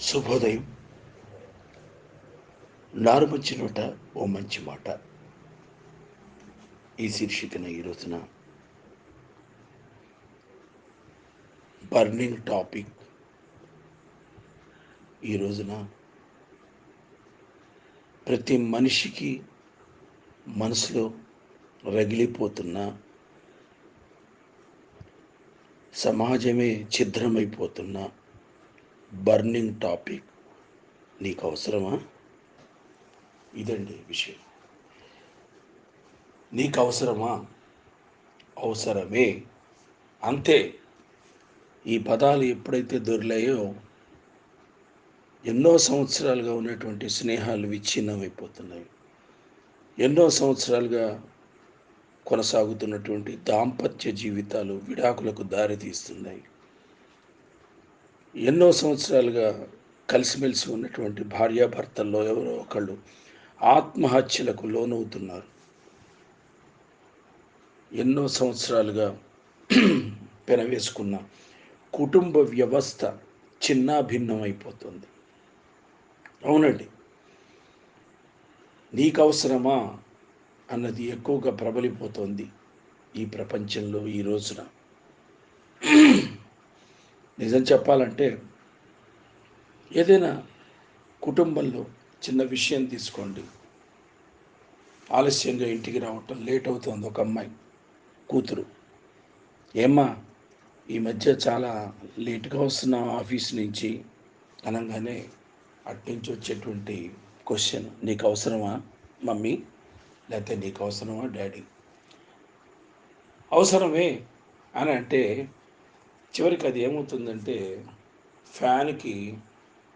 శుభోదయం. నారుమంచి నోట ఓ మంచి మాట. ఈ శీర్షికన ఈ రోజున బర్నింగ్ టాపిక్. ఈ రోజున ప్రతి మనిషికి మనసులో రగిలిపోతున్న సమాజమే ఛిద్రమైపోతున్న బర్నింగ్ టాపిక్. నీకు అవసరమా? ఇదండి విషయం. నీకు అవసరమా? అవసరమే. అంతే. ఈ పదాలు ఎప్పుడైతే దొరిలాయో ఎన్నో సంవత్సరాలుగా ఉన్నటువంటి స్నేహాలు విచ్ఛిన్నమైపోతున్నాయి. ఎన్నో సంవత్సరాలుగా కొనసాగుతున్నటువంటి దాంపత్య జీవితాలు విడాకులకు దారితీస్తున్నాయి. ఎన్నో సంవత్సరాలుగా కలిసిమెలిసి ఉన్నటువంటి భార్యాభర్తల్లో ఎవరో ఒకళ్ళు ఆత్మహత్యలకు లోనవుతున్నారు. ఎన్నో సంవత్సరాలుగా పెనవేసుకున్న కుటుంబ వ్యవస్థ చిన్నాభిన్నమైపోతుంది. అవునండి. నీకు అవసరమా అన్నది ఎక్కువగా ప్రబలిపోతోంది ఈ ప్రపంచంలో ఈ రోజున. నిజం చెప్పాలంటే ఏదైనా కుటుంబంలో చిన్న విషయం తీసుకోండి. ఆలస్యంగా ఇంటికి రావటం లేట్ అవుతుంది ఒక అమ్మాయి కూతురు. ఏమ్మా ఈ మధ్య చాలా లేట్గా వస్తున్నావు ఆఫీస్ నుంచి అనగానే అట్నుంచి వచ్చేటువంటి క్వశ్చన్ నీకు అవసరమా మమ్మీ? లేకపోతే నీకు అవసరమా డాడీ? అవసరమే అని అంటే చివరికి అది ఏమవుతుందంటే ఫ్యాన్కి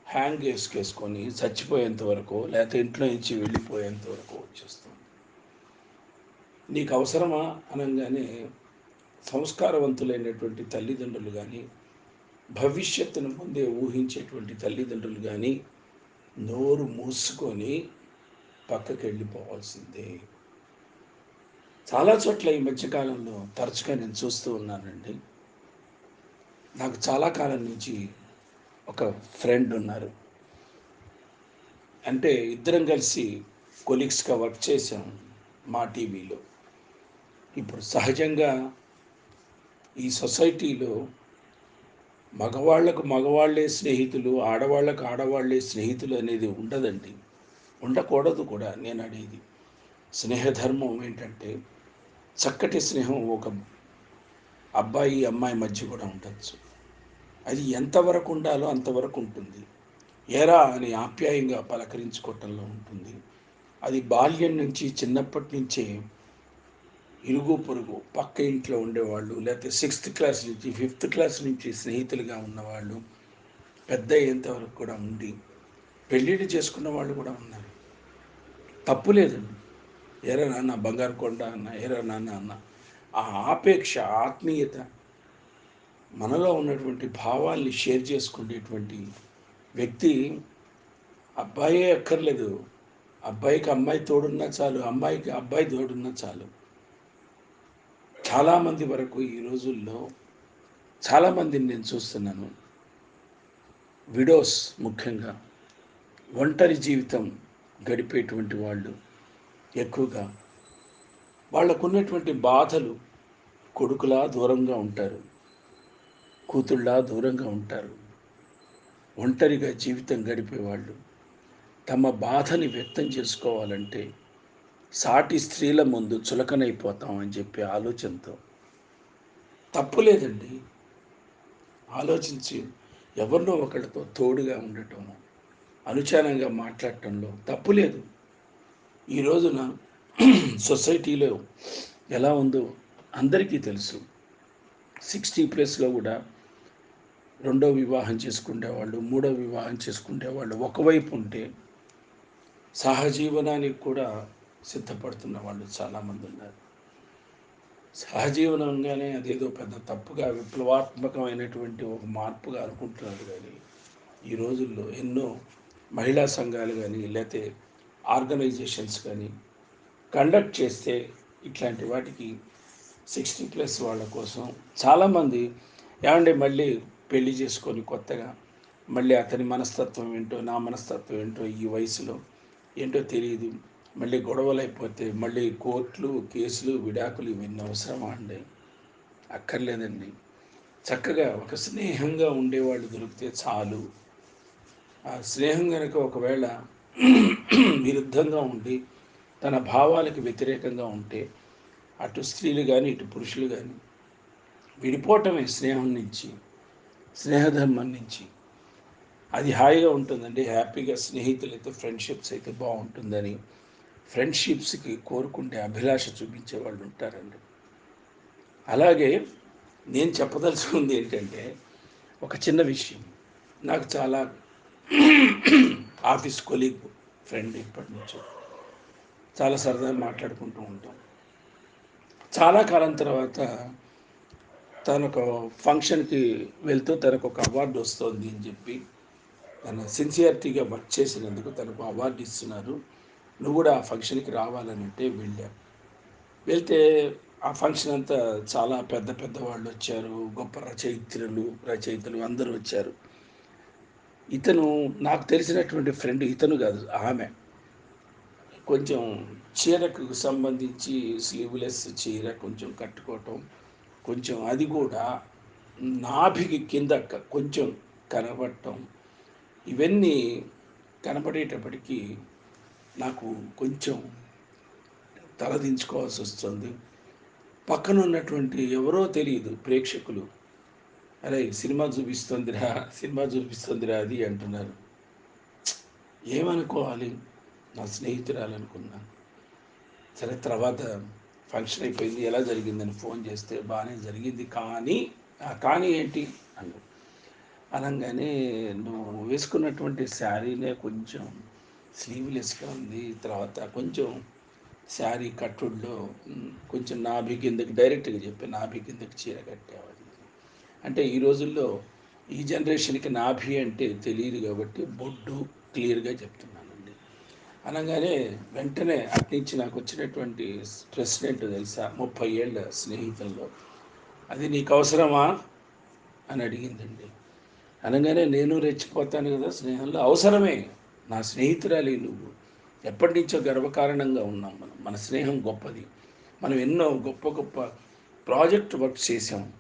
హ్యాంగ్ వేసుకేసుకొని చచ్చిపోయేంత వరకు లేకపోతే ఇంట్లో నుంచి వెళ్ళిపోయేంత వరకు వచ్చేస్తుంది. నీకు అవసరమా అనగానే సంస్కారవంతులైనటువంటి తల్లిదండ్రులు కానీ భవిష్యత్తును ముందే ఊహించేటువంటి తల్లిదండ్రులు కానీ నోరు మూసుకొని పక్కకి వెళ్ళిపోవాల్సిందే. చాలా చోట్ల ఈ మధ్యకాలంలో తరచుగా నేను చూస్తూ ఉన్నానండి. నాకు చాలా కాలం నుంచి ఒక ఫ్రెండ్ ఉన్నారు. అంటే ఇద్దరం కలిసి కొలీగ్స్గా వర్క్ చేసాం మా టీవీలో. ఇప్పుడు సహజంగా ఈ సొసైటీలో మగవాళ్ళకు మగవాళ్ళే స్నేహితులు ఆడవాళ్ళకు ఆడవాళ్ళే స్నేహితులు అనేది ఉండదండి. ఉండకూడదు కూడా నేను అనేది స్నేహధర్మం ఏంటంటే చక్కటి స్నేహం ఒక అబ్బాయి అమ్మాయి మధ్య కూడా ఉండొచ్చు. అది ఎంతవరకు ఉండాలో అంతవరకు ఉంటుంది. ఎరా అని ఆప్యాయంగా పలకరించుకోవటంలో ఉంటుంది. అది బాల్యం నుంచి చిన్నప్పటి నుంచే ఇరుగు పొరుగు పక్క ఇంట్లో ఉండేవాళ్ళు లేకపోతే సిక్స్త్ క్లాస్ నుంచి ఫిఫ్త్ క్లాస్ నుంచి స్నేహితులుగా ఉన్నవాళ్ళు పెద్ద అయ్యేంతవరకు కూడా ఉండి పెళ్ళిళ్ళు చేసుకున్న వాళ్ళు కూడా ఉన్నారు. తప్పు లేదండి. ఎరా నాన్న బంగారు కొండ అన్న ఎరా నాన్న అన్న ఆ ఆపేక్ష ఆత్మీయత మనలో ఉన్నటువంటి భావాల్ని షేర్ చేసుకునేటువంటి వ్యక్తి అబ్బాయే అక్కర్లేదు. అబ్బాయికి అమ్మాయి తోడున్నా చాలు అమ్మాయికి అబ్బాయి తోడున్నా చాలు. చాలామంది వరకు ఈ రోజుల్లో చాలామందిని నేను చూస్తున్నాను. విడోస్ ముఖ్యంగా ఒంటరి జీవితం గడిపేటువంటి వాళ్ళు ఎక్కువగా వాళ్ళకున్నటువంటి బాధలు కొడుకులా దూరంగా ఉంటారు కూతుళ్ళా దూరంగా ఉంటారు. ఒంటరిగా జీవితం గడిపేవాళ్ళు తమ బాధని వ్యక్తం చేసుకోవాలంటే సాటి స్త్రీల ముందు చులకనైపోతాం అని చెప్పే ఆలోచనతో. తప్పు లేదండి. ఆలోచించి ఎవరినో ఒకళ్ళతో తోడుగా ఉండటం అనుచారంగా మాట్లాడటంలో తప్పు లేదు. ఈ రోజున సొసైటీలో ఎలా ఉందో అందరికీ తెలుసు. సిక్స్టీ ప్లస్లో కూడా రెండో వివాహం చేసుకునేవాళ్ళు మూడో వివాహం చేసుకునేవాళ్ళు ఒకవైపు ఉంటే సహజీవనానికి కూడా సిద్ధపడుతున్న వాళ్ళు చాలామంది ఉన్నారు. సహజీవనంగానే అదేదో పెద్ద తప్పుగా విప్లవాత్మకమైనటువంటి ఒక మార్పుగా అనుకుంటున్నారు కానీ ఈ రోజుల్లో ఎన్నో మహిళా సంఘాలు కానీ లేకపోతే ఆర్గనైజేషన్స్ కానీ కండక్ట్ చేస్తే ఇట్లాంటి వాటికి సిక్స్టీ ప్లస్ వాళ్ళ కోసం చాలామంది ఏమంటే మళ్ళీ పెళ్ళి చేసుకొని కొత్తగా మళ్ళీ అతని మనస్తత్వం ఏంటో నా మనస్తత్వం ఏంటో ఈ వయసులో ఏంటో తెలియదు. మళ్ళీ గొడవలు అయిపోతే మళ్ళీ కోర్టులు కేసులు విడాకులు ఇవన్నీ అవసరమా అండి? అక్కర్లేదండి. చక్కగా ఒక స్నేహంగా ఉండేవాళ్ళు దొరికితే చాలు. ఆ స్నేహం కనుక ఒకవేళ విరుద్ధంగా ఉండి తన భావాలకు వ్యతిరేకంగా ఉంటే అటు స్త్రీలు కానీ ఇటు పురుషులు కానీ విడిపోవటమే స్నేహం నుంచి స్నేహధర్మం నుంచి. అది హాయిగా ఉంటుందండి. హ్యాపీగా స్నేహితులైతే ఫ్రెండ్షిప్స్ అయితే బాగుంటుందని ఫ్రెండ్షిప్స్కి కోరుకుంటే అభిలాష చూపించే వాళ్ళు ఉంటారండి. అలాగే నేను చెప్పదలుచుకుంది ఏంటంటే ఒక చిన్న విషయం. నాకు చాలా ఆఫీస్ కొలీగ్ ఫ్రెండ్ ఇప్పటి నుంచి చాలా సరదాగా మాట్లాడుకుంటూ ఉంటాం. చాలా కాలం తర్వాత తనకు ఒక ఫంక్షన్కి వెళ్తూ తనకు ఒక అవార్డు వస్తుంది అని చెప్పి తన సిన్సియారిటీగా వర్క్ చేసినందుకు తనకు అవార్డు ఇస్తున్నారు. నువ్వు కూడా ఆ ఫంక్షన్కి రావాలని వెళ్ళా వెళ్ళాం. వెళ్తే ఆ ఫంక్షన్ అంతా చాలా పెద్ద పెద్ద వాళ్ళు వచ్చారు. గొప్ప రచయిత్రులు రచయితలు అందరూ వచ్చారు. ఇతను నాకు తెలిసినటువంటి ఫ్రెండ్ ఇతను కాదు ఆమె. కొంచెం చీరకు సంబంధించి స్లీవ్లెస్ చీర కొంచెం కట్టుకోవటం కొంచెం అది కూడా నాభికి కింద క- కొంచెం కనబడటం ఇవన్నీ కనబడేటప్పటికీ నాకు కొంచెం తలదించుకోవాల్సి వస్తుంది. పక్కన ఉన్నటువంటి ఎవరో తెలియదు ప్రేక్షకులు. అరే సినిమా చూపిస్తుందిరా సినిమా చూపిస్తుందిరా అది అంటున్నారు. ఏమనుకోవాలి? నా స్నేహితురాలు అనుకున్నాను సరే తర్వాత ఫంక్షన్ అయిపోయింది. ఎలా జరిగిందని ఫోన్ చేస్తే బాగానే జరిగింది. కానీ కానీ ఏంటి? అన్నాడు అనగానే నువ్వు వేసుకున్నటువంటి శారీనే కొంచెం స్లీవ్లెస్గా ఉంది. తర్వాత కొంచెం శారీ కట్టుల్లో కొంచెం నాభి కిందకి డైరెక్ట్గా చెప్పి నాభి కిందకి చీర కట్టేవాడి అంటే ఈ రోజుల్లో ఈ జనరేషన్కి నాభి అంటే తెలియదు కాబట్టి బొడ్డు క్లియర్గా చెప్తున్నాను. అనగానే వెంటనే అట్నుంచి నాకు వచ్చినటువంటి ప్రెసిడెంట్ తెలుసా? ముప్పై ఏళ్ళ స్నేహితుల్లో. అది నీకు అవసరమా? అని అడిగిందండి. అనగానే నేను రెచ్చిపోతాను కదా స్నేహంలో. అవసరమే. నా స్నేహితురాలి నువ్వు. ఎప్పటి నుంచో గర్వకారణంగా ఉన్నాం మనం. మన స్నేహం గొప్పది. మనం ఎన్నో గొప్ప గొప్ప ప్రాజెక్ట్ వర్క్ చేసాం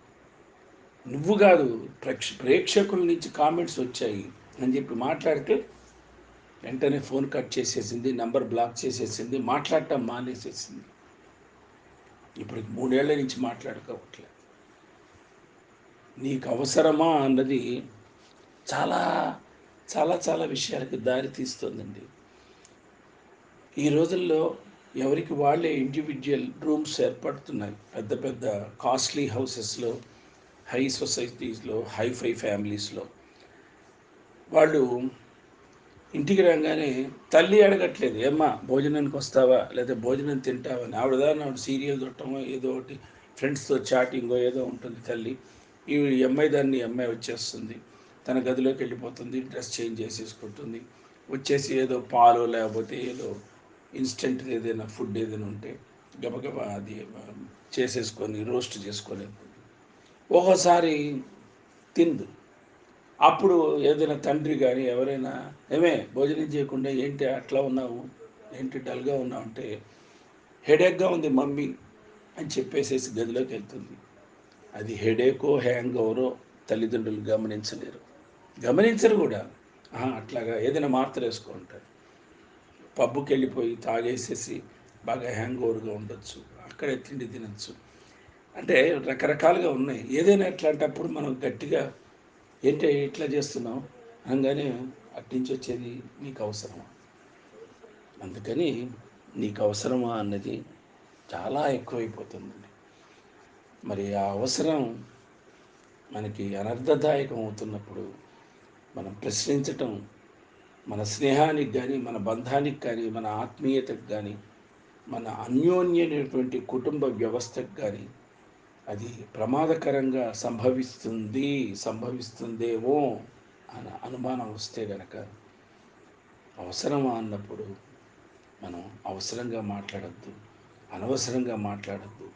నువ్వు కాదు ప్రేక్ష ప్రేక్షకుల నుంచి కామెంట్స్ వచ్చాయి అని చెప్పి మాట్లాడితే వెంటనే ఫోన్ కట్ చేసేసింది నంబర్ బ్లాక్ చేసేసింది మాట్లాడటం మానేసేసింది. ఇప్పుడు మూడేళ్ళ నుంచి మాట్లాడుకోవట్లేదు. నీకు అవసరమా అన్నది చాలా చాలా చాలా విషయాలకి దారి తీస్తుందండి. ఈ రోజుల్లో ఎవరికి వాళ్ళే ఇండివిజువల్ రూమ్స్ ఏర్పడుతున్నాయి. పెద్ద పెద్ద కాస్ట్లీ హౌసెస్లో హై సొసైటీస్లో హైఫై ఫ్యామిలీస్లో వాళ్ళు ఇంటికి రాగానే తల్లి అడగట్లేదు ఏమ్మా భోజనానికి వస్తావా? లేదా భోజనం తింటావా? అని ఆవిడ ఆవిడ సీరియల్ చూడటమో ఏదో ఒకటి ఫ్రెండ్స్తో చాటింగో ఏదో ఉంటుంది తల్లి. ఈ అమ్మాయి దాన్ని అమ్మాయి వచ్చేస్తుంది. తన గదిలోకి వెళ్ళిపోతుంది డ్రెస్ చేంజ్ చేసేసుకుంటుంది. వచ్చేసి ఏదో పాలు లేకపోతే ఏదో ఇన్స్టెంట్ ఏదైనా ఫుడ్ ఏదైనా ఉంటే గబగబా అది చేసేసుకొని రోస్ట్ చేసుకోలేదు ఒక్కోసారి తిందు. అప్పుడు ఏదైనా తండ్రి కానీ ఎవరైనా ఏమే భోజనం చేయకుండా ఏంటి అట్లా ఉన్నావు? ఏంటి డల్గా ఉన్నావు అంటే హెడేక్గా ఉంది మమ్మీ అని చెప్పేసేసి గదిలోకి వెళ్తుంది. అది హెడేకో హ్యాంగ్ ఓవరో తల్లిదండ్రులు గమనించలేరు. గమనించరు కూడా. "ఆహా, అట్లాగా ఏదైనా మార్తలు వేసుకో ఉంటారు పబ్బుకి వెళ్ళిపోయి తాగేసేసి బాగా హ్యాంగ్ ఓవర్గా ఉండొచ్చు. అక్కడే తిండి తినచ్చు. అంటే రకరకాలుగా ఉన్నాయి. ఏదైనా ఎట్లాంటప్పుడు మనం గట్టిగా ఏంటి ఇట్లా చేస్తున్నావు? అనగానే అట్నుంచి వచ్చేది నీకు అవసరమా? అందుకని నీకు అవసరమా అన్నది చాలా ఎక్కువైపోతుందండి మరి ఆ అవసరం మనకి అనర్థదాయకం అవుతున్నప్పుడు మనం ప్రశ్నించటం మన స్నేహానికి కానీ మన బంధానికి కానీ మన ఆత్మీయతకు కానీ మన అన్యోన్యమైనటువంటి కుటుంబ వ్యవస్థకు కానీ అది ప్రమాదకరంగా సంభవిస్తుంది సంభవిస్తుందేమో అన్న అనుమానం వస్తే గనక అవసరమా అన్నప్పుడు మనం అవసరంగా మాట్లాడద్దు అనవసరంగా మాట్లాడద్దు.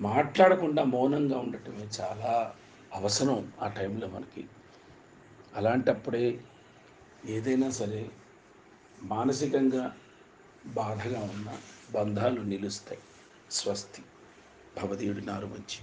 మాట్లాడకుండా మౌనంగా ఉండటమే చాలా అవసరం ఆ టైంలో మనకి. అలాంటప్పుడే ఏదైనా సరే మానసికంగా బాధగా ఉన్న బంధాలు నిలుస్తాయి స్వస్తి. భవదీయుడి నారు మంచి